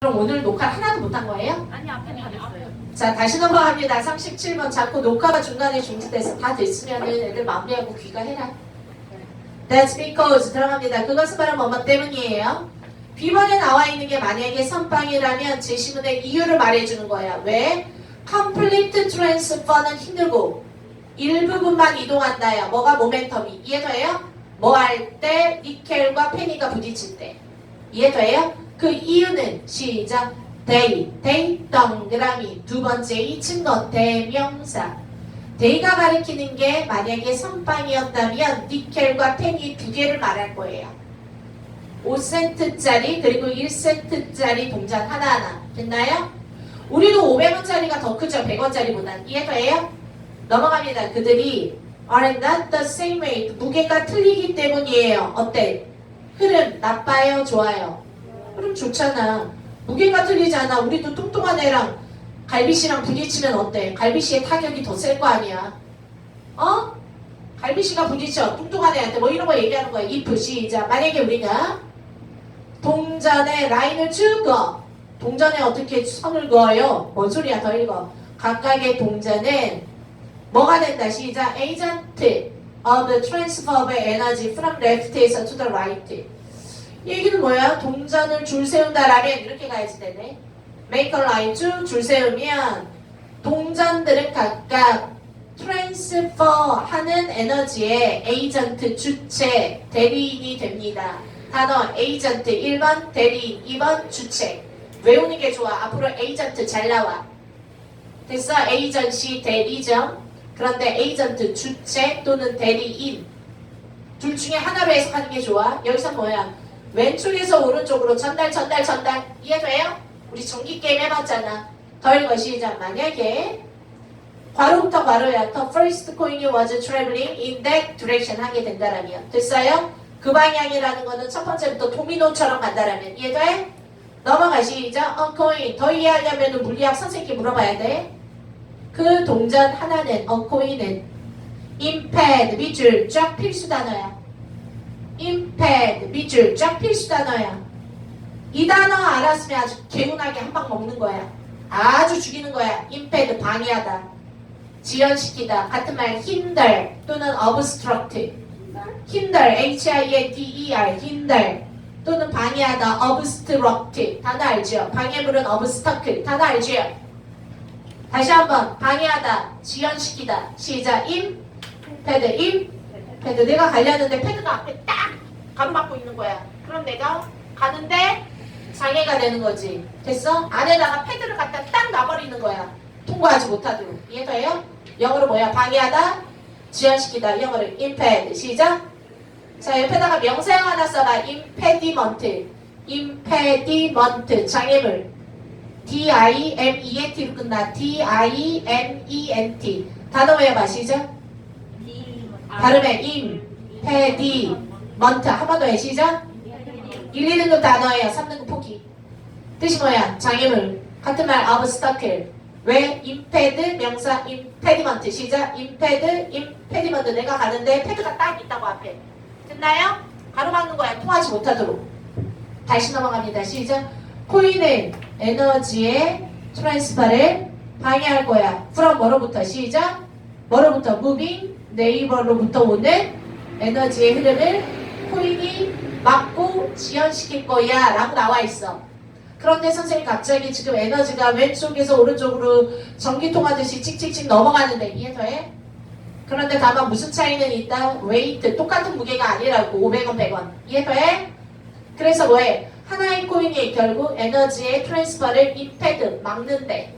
그럼 오늘 녹화 하나도 못한 거예요? 아니 앞에 다 됐어요. 자 다시 넘어갑니다. 37번 자꾸 녹화가 중간에 중지돼서 다 됐으면 애들 마무리하고 귀가해라. That's because 들어갑니다. 그것은 바로 뭐뭐 때문이에요. B번에 나와 있는 게 만약에 선빵이라면 제시문의 이유를 말해주는 거야. 왜? Complete transfer는 힘들고 일부분만 이동한다야. 뭐가 모멘텀이 이해돼요? 뭐 할 때 니켈과 페니가 부딪힐 때 이해돼요? 그 이유는 시작. 데이 동그라미 두 번째 이 증거 대명사. 데이가 가리키는 게 만약에 선빵이었다면 니켈과 페니 두 개를 말할 거예요. 5센트짜리 그리고 1센트짜리 동전 하나하나. 됐나요? 우리도 500원짜리가 더 크죠? 100원짜리보단. 이해돼요? 넘어갑니다. 그들이 are not the same weight 무게가 틀리기 때문이에요. 어때? 흐름 나빠요? 좋아요? 흐름 좋잖아. 무게가 틀리잖아. 우리도 뚱뚱한 애랑 갈비씨랑 부딪히면 어때? 갈비씨의 타격이 더 셀 거 아니야. 어? 갈비씨가 부딪혀. 뚱뚱한 애한테 뭐 이런 거 얘기하는 거야. if 시작 만약에 우리가 동전에 라인을 쭉 그어. 동전에 어떻게 선을 그어요? 뭔 소리야? 더 읽어. 각각의 동전은 뭐가 된다? 시작. agent of the transfer of energy from left에서 to the right. 이 얘기는 뭐야? 동전을 줄 세운다라면 이렇게 가야지 되네 line 쭉줄 세우면 동전들은 각각 트랜스퍼 하는 에너지의 에이전트 주체 대리인이 됩니다. 단어 에이전트 1번 대리인 2번 주체 외우는 게 좋아. 앞으로 에이전트 잘 나와. 됐어? 에이전시 대리점 그런데 에이전트 주체 또는 대리인 둘 중에 하나로 해석하는 게 좋아. 여기서 뭐야? 왼쪽에서 오른쪽으로 전달 전달 전달 이해돼요? 우리 전기 게임 해봤잖아. 더 읽어 시작. 만약에 괄호야. The first coin was traveling in that direction 하게 된다라면 됐어요? 그 방향이라는 거는 첫 번째부터 도미노처럼 간다라면 이해돼? 넘어가 시작. 어 coin 더 이해하려면 물리학 선생님께 물어봐야 돼. 그 동전 하나는 어 coin은 imped 밑줄 쫙 필수 단어야. Imped 밑줄 쫙 필수 단어야. 이 단어 알았으면 아주 개운하게 한 방 먹는 거야. 아주 죽이는 거야. imped 방해하다. 지연시키다. 같은 말 hinder 또는 obstruct. hinder H-I-N-D-E-R hinder 또는 방해하다 obstruct 단어 알죠? 방해물은 obstacle 단어 알죠? 다시 한번 방해하다 지연시키다 시작 imped imped 내가 가려는데 패드가 앞에 딱 가로막고 있는 거야. 그럼 내가 가는데 장애가 되는 거지. 됐어? 안에다가 패드를 갖다 딱 놔버리는 거야. 통과하지 못하도록. 이해돼요? 영어로 뭐야? 방해하다, 지연시키다. 영어로 impede. 시작. 자, 옆에다가 명사형 하나 써봐. impediment. impediment. 장애물. D-I-M-E-N-T로 끝나. D-I-M-E-N-T. 단어 외워봐. 시작. 발음 해. impediment. 한번 더 해. 시작. 1, 2등급 단어예요. 3등급 포기. 뜻이 뭐야? 장애물. 같은 말 obstacle. 왜? impede 명사 impediment 시작. impede impediment 내가 가는데 패드가 딱 있다고 앞에. 됐나요? 가로막는 거야. 통하지 못하도록. 다시 넘어갑니다. 시작. 코인은 에너지의 트랜스퍼를 방해할 거야. from 뭐로부터 시작. 뭐로부터 moving neighbor로부터 오는 에너지의 흐름을 코인이 막고 지연시킬 거야 라고 나와 있어. 그런데 선생님 갑자기 지금 에너지가 왼쪽에서 오른쪽으로 전기 통하듯이 찍찍찍 넘어가는데 이해돼? 그런데 다만 무슨 차이는 있다? 웨이트 똑같은 무게가 아니라고 500원 100원 이해돼? 그래서 뭐해? 하나의 코인이 결국 에너지의 트랜스퍼를 임패드 막는데